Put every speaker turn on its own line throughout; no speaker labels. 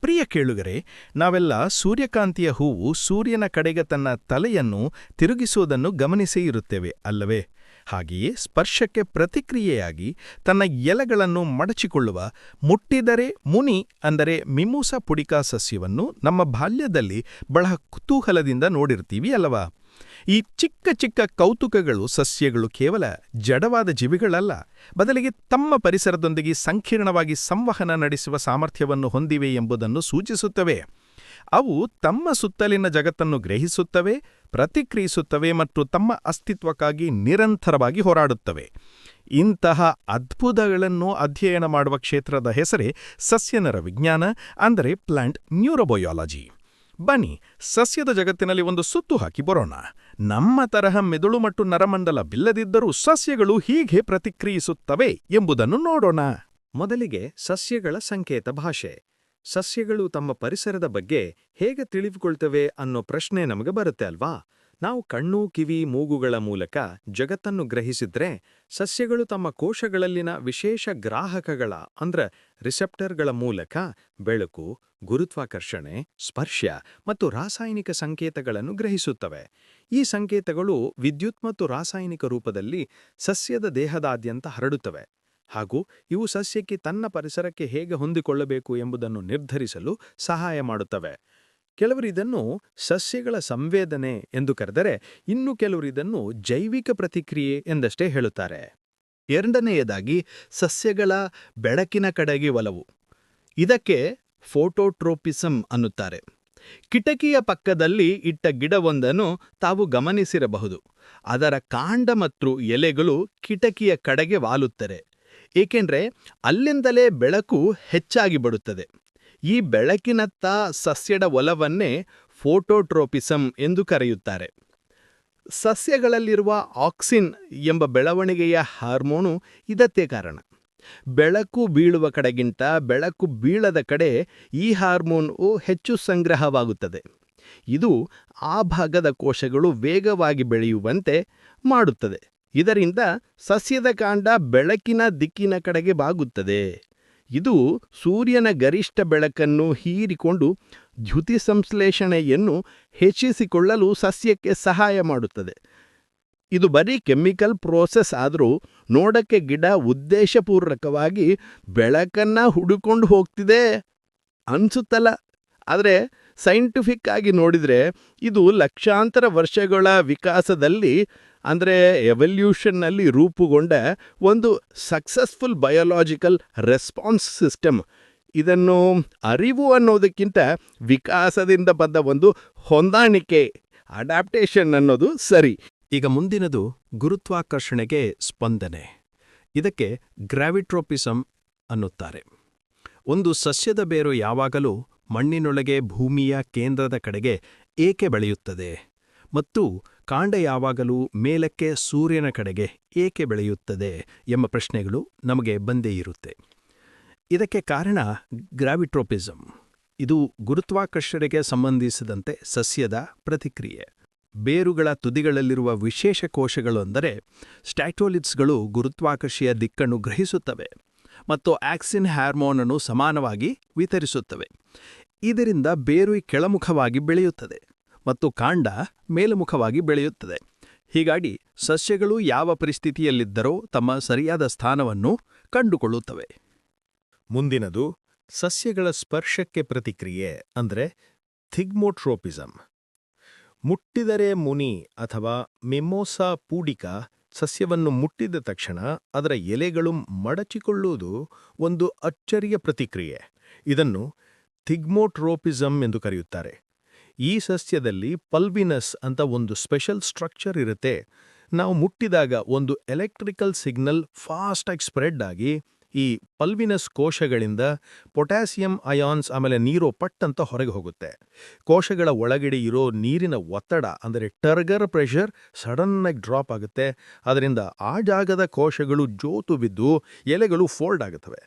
ಪ್ರಿಯ ಕೇಳುಗರೆ, ನಾವೆಲ್ಲ ಸೂರ್ಯಕಾಂತಿಯ ಹೂವು ಸೂರ್ಯನ ಕಡೆಗೆ ತನ್ನ ತಲೆಯನ್ನು ತಿರುಗಿಸುವುದನ್ನು ಗಮನಿಸೇ ಇರುತ್ತೇವೆ ಅಲ್ಲವೇ? ಹಾಗೆಯೇ ಸ್ಪರ್ಶಕ್ಕೆ ಪ್ರತಿಕ್ರಿಯೆಯಾಗಿ ತನ್ನ ಎಲೆಗಳನ್ನು ಮಡಚಿಕೊಳ್ಳುವ ಮುಟ್ಟಿದರೆ ಮುನಿ ಅಂದರೆ ಮಿಮೂಸ ಪುಡಿಕಾ ಸಸ್ಯವನ್ನು ನಮ್ಮ ಬಾಲ್ಯದಲ್ಲಿ ಬಹಳ ಕುತೂಹಲದಿಂದ ನೋಡಿರ್ತೀವಿ ಅಲ್ಲವಾ? ಈ ಚಿಕ್ಕ ಚಿಕ್ಕ ಕೌತುಕಗಳು ಸಸ್ಯಗಳು ಕೇವಲ ಜಡವಾದ ಜೀವಿಗಳಲ್ಲ, ಬದಲಿಗೆ ತಮ್ಮ ಪರಿಸರದೊಂದಿಗೆ ಸಂಕೀರ್ಣವಾಗಿ ಸಂವಹನ ನಡೆಸುವ ಸಾಮರ್ಥ್ಯವನ್ನು ಹೊಂದಿವೆ ಎಂಬುದನ್ನು ಸೂಚಿಸುತ್ತವೆ. ಅವು ತಮ್ಮ ಸುತ್ತಲಿನ ಜಗತ್ತನ್ನು ಗ್ರಹಿಸುತ್ತವೆ, ಪ್ರತಿಕ್ರಿಯಿಸುತ್ತವೆ ಮತ್ತು ತಮ್ಮ ಅಸ್ತಿತ್ವಕ್ಕಾಗಿ ನಿರಂತರವಾಗಿ ಹೋರಾಡುತ್ತವೆ. ಇಂತಹ ಅದ್ಭುತಗಳನ್ನು ಅಧ್ಯಯನ ಮಾಡುವ ಕ್ಷೇತ್ರದ ಹೆಸರೇ ಸಸ್ಯನರ ವಿಜ್ಞಾನ, ಅಂದರೆ ಪ್ಲಾಂಟ್ ನ್ಯೂರೋಬಯೋಲಾಜಿ. ಬನ್ನಿ, ಸಸ್ಯದ ಜಗತ್ತಿನಲ್ಲಿ ಒಂದು ಸುತ್ತು ಹಾಕಿ ಬರೋಣ. ನಮ್ಮ ತರಹ ಮೆದುಳು ಮತ್ತು ನರಮಂಡಲವಿಲ್ಲದಿದ್ದರೂ ಸಸ್ಯಗಳು ಹೀಗೆ ಪ್ರತಿಕ್ರಿಯಿಸುತ್ತವೆ ಎಂಬುದನ್ನು ನೋಡೋಣ.
ಮೊದಲಿಗೆ ಸಸ್ಯಗಳ ಸಂಕೇತ ಭಾಷೆ. ಸಸ್ಯಗಳು ತಮ್ಮ ಪರಿಸರದ ಬಗ್ಗೆ ಹೇಗೆ ತಿಳಿದುಕೊಳ್ತವೆ ಅನ್ನೋ ಪ್ರಶ್ನೆ ನಮಗೆ ಬರುತ್ತೆ ಅಲ್ವಾ? ನಾವು ಕಣ್ಣು, ಕಿವಿ, ಮೂಗುಗಳ ಮೂಲಕ ಜಗತ್ತನ್ನು ಗ್ರಹಿಸಿದ್ರೆ ಸಸ್ಯಗಳು ತಮ್ಮ ಕೋಶಗಳಲ್ಲಿನ ವಿಶೇಷ ಗ್ರಾಹಕಗಳ, ಅಂದ್ರ ರಿಸೆಪ್ಟರ್ಗಳ ಮೂಲಕ ಬೆಳಕು, ಗುರುತ್ವಾಕರ್ಷಣೆ, ಸ್ಪರ್ಶ ಮತ್ತು ರಾಸಾಯನಿಕ ಸಂಕೇತಗಳನ್ನು ಗ್ರಹಿಸುತ್ತವೆ. ಈ ಸಂಕೇತಗಳು ವಿದ್ಯುತ್ ಮತ್ತು ರಾಸಾಯನಿಕ ರೂಪದಲ್ಲಿ ಸಸ್ಯದ ದೇಹದಾದ್ಯಂತ ಹರಡುತ್ತವೆ. ಹಾಗೂ ಇವು ಸಸ್ಯಕ್ಕೆ ತನ್ನ ಪರಿಸರಕ್ಕೆ ಹೇಗೆ ಹೊಂದಿಕೊಳ್ಳಬೇಕು ಎಂಬುದನ್ನು ನಿರ್ಧರಿಸಲು ಸಹಾಯ ಮಾಡುತ್ತವೆ. ಕೆಲವರಿದನ್ನು ಸಸ್ಯಗಳ ಸಂವೇದನೆ ಎಂದು ಕರೆದರೆ ಇನ್ನು ಕೆಲವರು ಇದನ್ನು ಜೈವಿಕ ಪ್ರತಿಕ್ರಿಯೆ ಎಂದಷ್ಟೇ ಹೇಳುತ್ತಾರೆ.
ಎರಡನೆಯದಾಗಿ ಸಸ್ಯಗಳ ಬೆಳಕಿನ ಕಡೆಗೆ ಒಲವು. ಇದಕ್ಕೆ ಫೋಟೋಟ್ರೋಪಿಸಮ್ ಅನ್ನುತ್ತಾರೆ. ಕಿಟಕಿಯ ಪಕ್ಕದಲ್ಲಿ ಇಟ್ಟ ಗಿಡವೊಂದನ್ನು ತಾವು ಗಮನಿಸಿರಬಹುದು. ಅದರ ಕಾಂಡ ಮತ್ತು ಎಲೆಗಳು ಕಿಟಕಿಯ ಕಡೆಗೆ ವಾಲುತ್ತರೆ ಏಕೆಂದರೆ ಅಲ್ಲಿಂದಲೇ ಬೆಳಕು ಹೆಚ್ಚಾಗಿ ಬಡುತ್ತದೆ ಈ ಬೆಳಕಿನತ್ತ ಸಸ್ಯದ ಒಲವನ್ನೇ ಫೋಟೋಟ್ರೋಪಿಸಮ್ ಎಂದು ಕರೆಯುತ್ತಾರೆ. ಸಸ್ಯಗಳಲ್ಲಿರುವ ಆಕ್ಸಿನ್ ಎಂಬ ಬೆಳವಣಿಗೆಯ ಹಾರ್ಮೋನು ಇದಕ್ಕೆ ಕಾರಣ. ಬೆಳಕು ಬೀಳುವ ಕಡೆಗಿಂತ ಬೆಳಕು ಬೀಳದ ಕಡೆ ಈ ಹಾರ್ಮೋನು ಹೆಚ್ಚು ಸಂಗ್ರಹವಾಗುತ್ತದೆ. ಇದು ಆ ಭಾಗದ ಕೋಶಗಳು ವೇಗವಾಗಿ ಬೆಳೆಯುವಂತೆ ಮಾಡುತ್ತದೆ. ಇದರಿಂದ ಸಸ್ಯದ ಕಾಂಡ ಬೆಳಕಿನ ದಿಕ್ಕಿನ ಕಡೆಗೆ ಬಾಗುತ್ತದೆ. ಇದು ಸೂರ್ಯನ ಗರಿಷ್ಠ ಬೆಳಕನ್ನು ಹೀರಿಕೊಂಡು ದ್ಯುತಿ ಸಂಶ್ಲೇಷಣೆಯನ್ನು ಹೆಚ್ಚಿಸಿಕೊಳ್ಳಲು ಸಸ್ಯಕ್ಕೆ ಸಹಾಯ ಮಾಡುತ್ತದೆ. ಇದು ಬರೀ ಕೆಮಿಕಲ್ ಪ್ರೋಸೆಸ್ ಆದರೂ ನೋಡಕ್ಕೆ ಗಿಡ ಉದ್ದೇಶಪೂರ್ವಕವಾಗಿ ಬೆಳಕನ್ನ ಹುಡುಕೊಂಡು ಹೋಗ್ತಿದೆ ಅನ್ಸುತ್ತಲ್ಲ. ಆದರೆ ಸೈಂಟಿಫಿಕ್ ಆಗಿ ನೋಡಿದರೆ ಇದು ಲಕ್ಷಾಂತರ ವರ್ಷಗಳ ವಿಕಾಸದಲ್ಲಿ ಅಂದರೆ ಎವಲ್ಯೂಷನ್ನಲ್ಲಿ ರೂಪುಗೊಂಡ ಒಂದು ಸಕ್ಸಸ್ಫುಲ್ ಬಯೋಲಾಜಿಕಲ್ ರೆಸ್ಪಾನ್ಸ್ ಸಿಸ್ಟಮ್ ಇದನ್ನು ಅರಿವು ಅನ್ನೋದಕ್ಕಿಂತ ವಿಕಾಸದಿಂದ ಬಂದ ಒಂದು ಹೊಂದಾಣಿಕೆ ಅಡಾಪ್ಟೇಷನ್ ಅನ್ನೋದು ಸರಿ.
ಈಗ ಮುಂದಿನದು ಗುರುತ್ವಾಕರ್ಷಣೆಗೆ ಸ್ಪಂದನೆ. ಇದಕ್ಕೆ ಗ್ರಾವಿಟ್ರೋಪಿಸಮ್ ಅನ್ನುತ್ತಾರೆ. ಒಂದು ಸಸ್ಯದ ಬೇರು ಯಾವಾಗಲೂ ಮಣ್ಣಿನೊಳಗೆ ಭೂಮಿಯ ಕೇಂದ್ರದ ಕಡೆಗೆ ಏಕೆ ಬೆಳೆಯುತ್ತದೆ? ಮತ್ತು ಕಾಂಡ ಯಾವಾಗಲೂ ಮೇಲಕ್ಕೆ ಸೂರ್ಯನ ಕಡೆಗೆ ಏಕೆ ಬೆಳೆಯುತ್ತದೆ ಎಂಬ ಪ್ರಶ್ನೆಗಳು ನಮಗೆ ಬಂದೇ ಇರುತ್ತೆ. ಇದಕ್ಕೆ ಕಾರಣ ಗ್ರಾವಿಟ್ರೋಪಿಸಮ್ ಇದು ಗುರುತ್ವಾಕರ್ಷಣೆಗೆ ಸಂಬಂಧಿಸಿದಂತೆ ಸಸ್ಯದ ಪ್ರತಿಕ್ರಿಯೆ. ಬೇರುಗಳ ತುದಿಗಳಲ್ಲಿರುವ ವಿಶೇಷ ಕೋಶಗಳು ಅಂದರೆ ಸ್ಟ್ಯಾಟೋಲಿಟ್ಸ್ಗಳು ಗುರುತ್ವಾಕರ್ಷೆಯ ದಿಕ್ಕನ್ನು ಗ್ರಹಿಸುತ್ತವೆ ಮತ್ತು ಆಕ್ಸಿನ್ ಹಾರ್ಮೋನನ್ನು ಸಮಾನವಾಗಿ ವಿತರಿಸುತ್ತವೆ. ಇದರಿಂದ ಬೇರು ಕೆಳಮುಖವಾಗಿ ಬೆಳೆಯುತ್ತದೆ. ಮತ್ತು ಕಾಂಡ ಮೇಲುಮುಖವಾಗಿ ಬೆಳೆಯುತ್ತದೆ. ಹೀಗಾಗಿ ಸಸ್ಯಗಳು ಯಾವ ಪರಿಸ್ಥಿತಿಯಲ್ಲಿದ್ದರೋ ತಮ್ಮ ಸರಿಯಾದ ಸ್ಥಾನವನ್ನು ಕಂಡುಕೊಳ್ಳುತ್ತವೆ.
ಮುಂದಿನದು, ಸಸ್ಯಗಳ ಸ್ಪರ್ಶಕ್ಕೆ ಪ್ರತಿಕ್ರಿಯೆ, ಅಂದರೆ ಥಿಗ್ಮೋಟ್ರೋಪಿಸಮ್ ಮುಟ್ಟಿದರೆ ಮುನಿ ಅಥವಾ ಮೆಮೋಸಾ ಪೂಡಿಕಾ ಸಸ್ಯವನ್ನು ಮುಟ್ಟಿದ ತಕ್ಷಣ ಅದರ ಎಲೆಗಳು ಮಡಚಿಕೊಳ್ಳುವುದು ಒಂದು ಅಚ್ಚರಿಯ ಪ್ರತಿಕ್ರಿಯೆ. ಇದನ್ನು ಥಿಗ್ಮೋಟ್ರೋಪಿಸಮ್ ಎಂದು ಕರೆಯುತ್ತಾರೆ. ಈ ಸಸ್ಯದಲ್ಲಿ ಪಲ್ವಿನಸ್ ಅಂತ ಒಂದು ಸ್ಪೆಷಲ್ ಸ್ಟ್ರಕ್ಚರ್ ಇರುತ್ತೆ. ನಾವು ಮುಟ್ಟಿದಾಗ ಒಂದು ಎಲೆಕ್ಟ್ರಿಕಲ್ ಸಿಗ್ನಲ್ ಫಾಸ್ಟಾಗಿ ಸ್ಪ್ರೆಡ್ ಆಗಿ ಈ ಪಲ್ವಿನಸ್ ಕೋಶಗಳಿಂದ ಪೊಟ್ಯಾಸಿಯಂ ಅಯಾನ್ಸ್ ಆಮೇಲೆ ನೀರು ಪಟ್ಟಂತ ಹೊರಗೆ ಹೋಗುತ್ತೆ. ಕೋಶಗಳ ಒಳಗಡೆ ಇರೋ ನೀರಿನ ಒತ್ತಡ ಅಂದರೆ ಟರ್ಗರ್ ಪ್ರೆಷರ್ ಸಡನ್ನಾಗಿ ಡ್ರಾಪ್ ಆಗುತ್ತೆ. ಅದರಿಂದ ಆ ಜಾಗದ ಕೋಶಗಳು ಜೋತು ಬಿದ್ದು ಎಲೆಗಳು ಫೋಲ್ಡ್ ಆಗುತ್ತವೆ.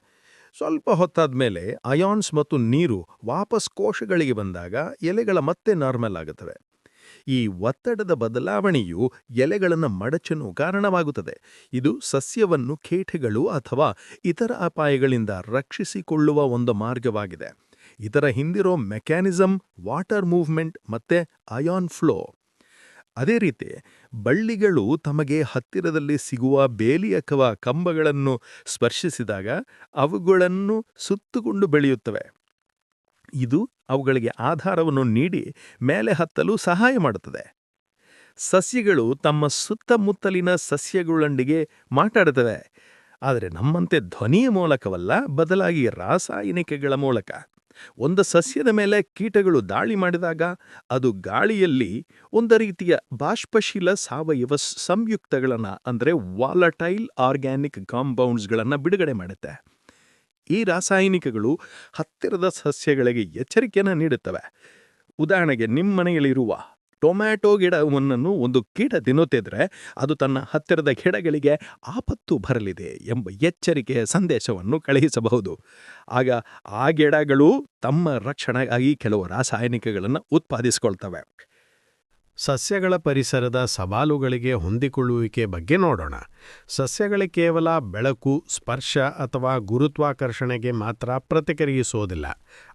ಸ್ವಲ್ಪ ಹೊತ್ತಾದ ಮೇಲೆ ಅಯಾನ್ಸ್ ಮತ್ತು ನೀರು ವಾಪಸ್ ಕೋಶಗಳಿಗೆ ಬಂದಾಗ ಎಲೆಗಳ ಮತ್ತೆ ನಾರ್ಮಲ್ ಆಗುತ್ತವೆ. ಈ ಒತ್ತಡದ ಬದಲಾವಣೆಯು ಎಲೆಗಳನ್ನು ಮಡಚಲು ಕಾರಣವಾಗುತ್ತದೆ. ಇದು ಸಸ್ಯವನ್ನು ಕೇಟೆಗಳು ಅಥವಾ ಇತರ ಅಪಾಯಗಳಿಂದ ರಕ್ಷಿಸಿಕೊಳ್ಳುವ ಒಂದು ಮಾರ್ಗವಾಗಿದೆ. ಇದರ ಹಿಂದಿರೋ ಮೆಕ್ಯಾನಿಸಮ್ ವಾಟರ್ ಮೂವ್ಮೆಂಟ್ ಮತ್ತೆ ಅಯಾನ್ ಫ್ಲೋ ಅದೇ ರೀತಿ ಬಳ್ಳಿಗಳು ತಮಗೆ ಹತ್ತಿರದಲ್ಲಿ ಸಿಗುವ ಬೇಲಿ ಅಥವಾ ಕಂಬಗಳನ್ನು ಸ್ಪರ್ಶಿಸಿದಾಗ ಅವುಗಳನ್ನು ಸುತ್ತುಕೊಂಡು ಬೆಳೆಯುತ್ತವೆ. ಇದು ಅವುಗಳಿಗೆ ಆಧಾರವನ್ನು ನೀಡಿ ಮೇಲೆ ಹತ್ತಲು ಸಹಾಯ ಮಾಡುತ್ತದೆ. ಸಸ್ಯಗಳು ತಮ್ಮ ಸುತ್ತಮುತ್ತಲಿನ ಸಸ್ಯಗಳೊಂದಿಗೆ ಮಾತಾಡುತ್ತವೆ. ಆದರೆ ನಮ್ಮಂತೆ ಧ್ವನಿಯ ಮೂಲಕವಲ್ಲ, ಬದಲಾಗಿ ರಾಸಾಯನಿಕಗಳ ಮೂಲಕ. ಒಂದು ಸಸ್ಯದ ಮೇಲೆ ಕೀಟಗಳು ದಾಳಿ ಮಾಡಿದಾಗ ಅದು ಗಾಳಿಯಲ್ಲಿ ಒಂದು ರೀತಿಯ ಬಾಷ್ಪಶೀಲ ಸಾವಯವ ಸಂಯುಕ್ತಗಳನ್ನು, ಅಂದರೆ ವಾಲಟೈಲ್ ಆರ್ಗ್ಯಾನಿಕ್ ಕಾಂಪೌಂಡ್ಸ್ಗಳನ್ನು ಬಿಡುಗಡೆ ಮಾಡುತ್ತೆ. ಈ ರಾಸಾಯನಿಕಗಳು ಹತ್ತಿರದ ಸಸ್ಯಗಳಿಗೆ ಎಚ್ಚರಿಕೆಯನ್ನು ನೀಡುತ್ತವೆ. ಉದಾಹರಣೆಗೆ ನಿಮ್ಮ ಮನೆಯಲ್ಲಿರುವ ಟೊಮ್ಯಾಟೊ ಗಿಡವನ್ನು ಒಂದು ಕೀಟ ತಿನ್ನುತ್ತಿದ್ರೆ ಅದು ತನ್ನ ಹತ್ತಿರದ ಗಿಡಗಳಿಗೆ ಆಪತ್ತು ಬರಲಿದೆ ಎಂಬ ಎಚ್ಚರಿಕೆಯ ಸಂದೇಶವನ್ನು ಕಳುಹಿಸಬಹುದು. ಆಗ ಆ ಗಿಡಗಳು ತಮ್ಮ ರಕ್ಷಣೆಗಾಗಿ ಕೆಲವು ರಾಸಾಯನಿಕಗಳನ್ನು ಉತ್ಪಾದಿಸಿಕೊಳ್ತವೆ.
ಸಸ್ಯಗಳ ಪರಿಸರದ ಸವಾಲುಗಳಿಗೆ ಹೊಂದಿಕೊಳ್ಳುವಿಕೆ ಬಗ್ಗೆ ನೋಡೋಣ. ಸಸ್ಯಗಳು ಕೇವಲ ಬೆಳಕು, ಸ್ಪರ್ಶ ಅಥವಾ ಗುರುತ್ವಾಕರ್ಷಣೆಗೆ ಮಾತ್ರ ಪ್ರತಿಕ್ರಿಯಿಸೋದಿಲ್ಲ.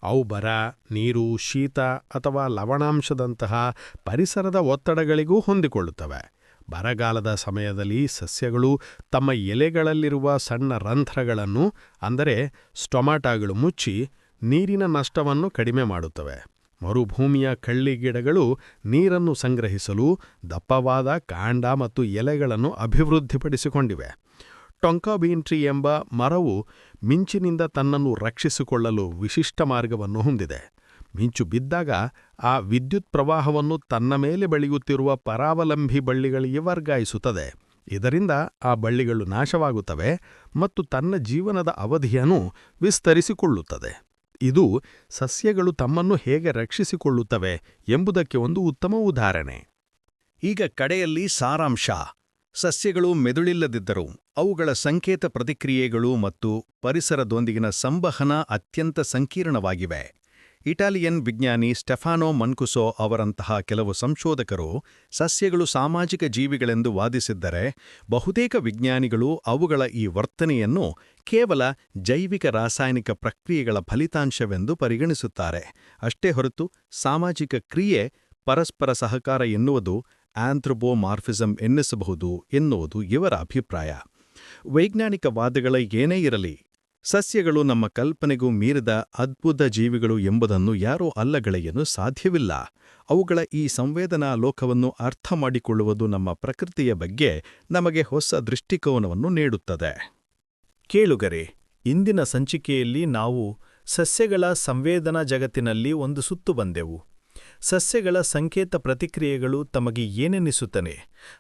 ಅವು ಬರ, ನೀರು, ಶೀತ ಅಥವಾ ಲವಣಾಂಶದಂತಹ ಪರಿಸರದ ಒತ್ತಡಗಳಿಗೂ ಹೊಂದಿಕೊಳ್ಳುತ್ತವೆ. ಬರಗಾಲದ ಸಮಯದಲ್ಲಿ ಸಸ್ಯಗಳು ತಮ್ಮ ಎಲೆಗಳಲ್ಲಿರುವ ಸಣ್ಣ ರಂಧ್ರಗಳನ್ನು, ಅಂದರೆ ಸ್ಟೊಮಾಟಾಗಳು ಮುಚ್ಚಿ ನೀರಿನ ನಷ್ಟವನ್ನು ಕಡಿಮೆ ಮಾಡುತ್ತವೆ. ಮರುಭೂಮಿಯ ಕಳ್ಳಿಗಿಡಗಳು ನೀರನ್ನು ಸಂಗ್ರಹಿಸಲು, ದಪ್ಪವಾದ ಕಾಂಡ ಮತ್ತು ಎಲೆಗಳನ್ನು ಅಭಿವೃದ್ಧಿಪಡಿಸಿಕೊಂಡಿವೆ. ಟೊಂಕಾಬೀನ್ ಟ್ರೀ ಎಂಬ ಮರವು ಮಿಂಚಿನಿಂದ ತನ್ನನ್ನು ರಕ್ಷಿಸಿಕೊಳ್ಳಲು ವಿಶಿಷ್ಟ ಮಾರ್ಗವನ್ನು ಹೊಂದಿದೆ. ಮಿಂಚು ಬಿದ್ದಾಗ ಆ ವಿದ್ಯುತ್ ಪ್ರವಾಹವನ್ನು ತನ್ನ ಮೇಲೆ ಬೆಳೆಯುತ್ತಿರುವ ಪರಾವಲಂಬಿ ಬಳ್ಳಿಗಳಿಗೆ ವರ್ಗಾಯಿಸುತ್ತದೆ. ಇದರಿಂದ ಆ ಬಳ್ಳಿಗಳು ನಾಶವಾಗುತ್ತವೆ ಮತ್ತು ತನ್ನ ಜೀವನದ ಅವಧಿಯನ್ನು ವಿಸ್ತರಿಸಿಕೊಳ್ಳುತ್ತದೆ. ಇದು ಸಸ್ಯಗಳು ತಮ್ಮನ್ನು ಹೇಗೆ ರಕ್ಷಿಸಿಕೊಳ್ಳುತ್ತವೆ ಎಂಬುದಕ್ಕೆ ಒಂದು ಉತ್ತಮ ಉದಾಹರಣೆ.
ಈಗ ಕಡೆಯಲ್ಲಿ ಸಾರಾಂಶ. ಸಸ್ಯಗಳು ಮೆದುಳಿಲ್ಲದಿದ್ದರೂ ಅವುಗಳ ಸಂಕೇತ ಪ್ರತಿಕ್ರಿಯೆಗಳು ಮತ್ತು ಪರಿಸರದೊಂದಿಗಿನ ಸಂವಹನ ಅತ್ಯಂತ ಸಂಕೀರ್ಣವಾಗಿವೆ. ಇಟಾಲಿಯನ್ ವಿಜ್ಞಾನಿ ಸ್ಟೆಫಾನೋ ಮನ್ಕುಸೋ ಅವರಂತಹ ಕೆಲವು ಸಂಶೋಧಕರು ಸಸ್ಯಗಳು ಸಾಮಾಜಿಕ ಜೀವಿಗಳೆಂದು ವಾದಿಸಿದ್ದರೆ, ಬಹುತೇಕ ವಿಜ್ಞಾನಿಗಳು ಅವುಗಳ ಈ ವರ್ತನೆಯನ್ನು ಕೇವಲ ಜೈವಿಕ ರಾಸಾಯನಿಕ ಪ್ರಕ್ರಿಯೆಗಳ ಫಲಿತಾಂಶವೆಂದು ಪರಿಗಣಿಸುತ್ತಾರೆ. ಅಷ್ಟೇ ಹೊರತು ಸಾಮಾಜಿಕ ಕ್ರಿಯೆ ಪರಸ್ಪರ ಸಹಕಾರ ಎನ್ನುವುದು ಆಂಥ್ರೋಬೋಮಾರ್ಫಿಸಂ ಎನ್ನಿಸಬಹುದು ಎನ್ನುವುದು ಇವರ ಅಭಿಪ್ರಾಯ. ವೈಜ್ಞಾನಿಕ ವಾದಗಳ ಏನೇ ಇರಲಿ ಸಸ್ಯಗಳು ನಮ್ಮ ಕಲ್ಪನೆಗೂ ಮೀರಿದ ಅದ್ಭುತ ಜೀವಿಗಳು ಎಂಬುದನ್ನು ಯಾರೂ ಅಲ್ಲಗಳೆಯಲು ಸಾಧ್ಯವಿಲ್ಲ. ಅವುಗಳ ಈ ಸಂವೇದನಾ ಲೋಕವನ್ನು ಅರ್ಥ ಮಾಡಿಕೊಳ್ಳುವುದು ನಮ್ಮ ಪ್ರಕೃತಿಯ ಬಗ್ಗೆ ನಮಗೆ ಹೊಸ ದೃಷ್ಟಿಕೋನವನ್ನು ನೀಡುತ್ತದೆ.
ಕೇಳುಗರೆ, ಇಂದಿನ ಸಂಚಿಕೆಯಲ್ಲಿ ನಾವು ಸಸ್ಯಗಳ ಸಂವೇದನಾ ಜಗತ್ತಿನಲ್ಲಿ ಒಂದು ಸುತ್ತು ಬಂದೆವು. ಸಸ್ಯಗಳ ಸಂಕೇತ ಪ್ರತಿಕ್ರಿಯೆಗಳು ತಮಗೆ ಏನೆನಿಸುತ್ತನೆ,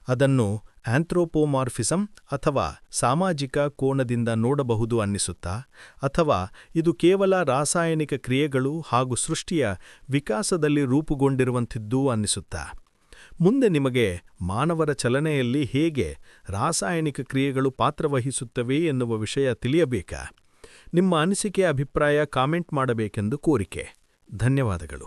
ಅದನ್ನು ಆಂಥ್ರೋಪೋಮಾರ್ಫಿಸಂ ಅಥವಾ ಸಾಮಾಜಿಕ ಕೋಣದಿಂದ ನೋಡಬಹುದು ಅನ್ನಿಸುತ್ತಾ? ಅಥವಾ ಇದು ಕೇವಲ ರಾಸಾಯನಿಕ ಕ್ರಿಯೆಗಳು ಹಾಗೂ ಸೃಷ್ಟಿಯ ವಿಕಾಸದಲ್ಲಿ ರೂಪುಗೊಂಡಿರುವಂಥದ್ದು ಅನ್ನಿಸುತ್ತಾ? ಮುಂದೆ ನಿಮಗೆ ಮಾನವರ ಚಲನೆಯಲ್ಲಿ ಹೇಗೆ ರಾಸಾಯನಿಕ ಕ್ರಿಯೆಗಳು ಪಾತ್ರವಹಿಸುತ್ತವೆ ಎನ್ನುವ ವಿಷಯ ತಿಳಿಯಬೇಕಾ? ನಿಮ್ಮ ಅನಿಸಿಕೆ, ಅಭಿಪ್ರಾಯ ಕಾಮೆಂಟ್ ಮಾಡಬೇಕೆಂದು ಕೋರಿಕೆ. ಧನ್ಯವಾದಗಳು.